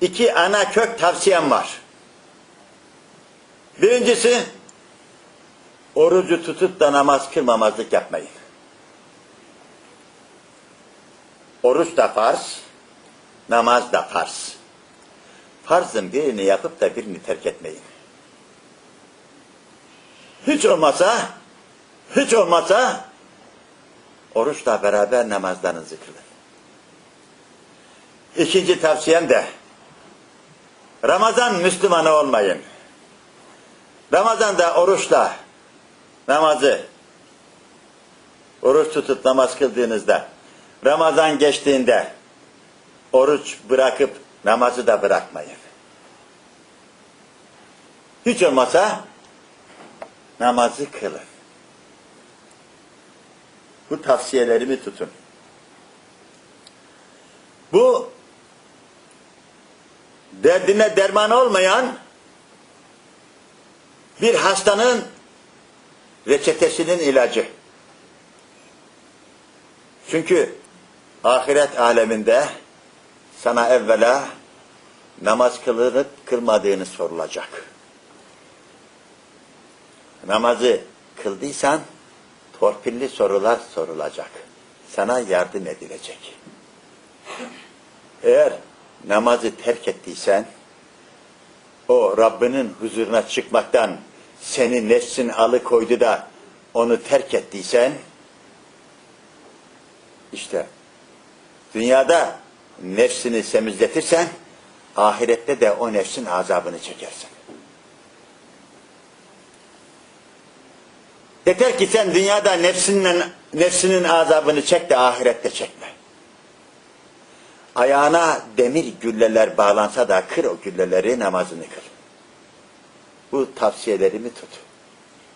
iki ana kök tavsiyem var. Birincisi, orucu tutup da namaz kılmamazlık yapmayın. Oruç da farz, namaz da farz. Farzın birini yapıp da birini terk etmeyin. Hiç olmasa, hiç olmasa oruçla beraber namazlarınızı kılın. İkinci tavsiyem de Ramazan Müslümanı olmayın. Ramazan'da oruçla namazı oruç tutup namaz kıldığınızda Ramazan geçtiğinde oruç bırakıp namazı da bırakmayın. Hiç olmasa namazı kılın. Bu tavsiyelerimi tutun. Bu derdine derman olmayan bir hastanın reçetesinin ilacı. Çünkü ahiret aleminde sana evvela namaz kılınıp kılmadığını sorulacak. Namazı kıldıysan torpilli sorular sorulacak. Sana yardım edilecek. Eğer namazı terk ettiysen o Rabbinin huzuruna çıkmaktan seni nefsin alıkoydu da onu terk ettiysen işte dünyada nefsini semizletirsen ahirette de o nefsin azabını çekersin. Yeter ki sen dünyada nefsinin, nefsinin azabını çek de ahirette çekme. Ayağına demir gülleler bağlansa da kır o gülleleri namazını kıl. Bu tavsiyelerimi tut.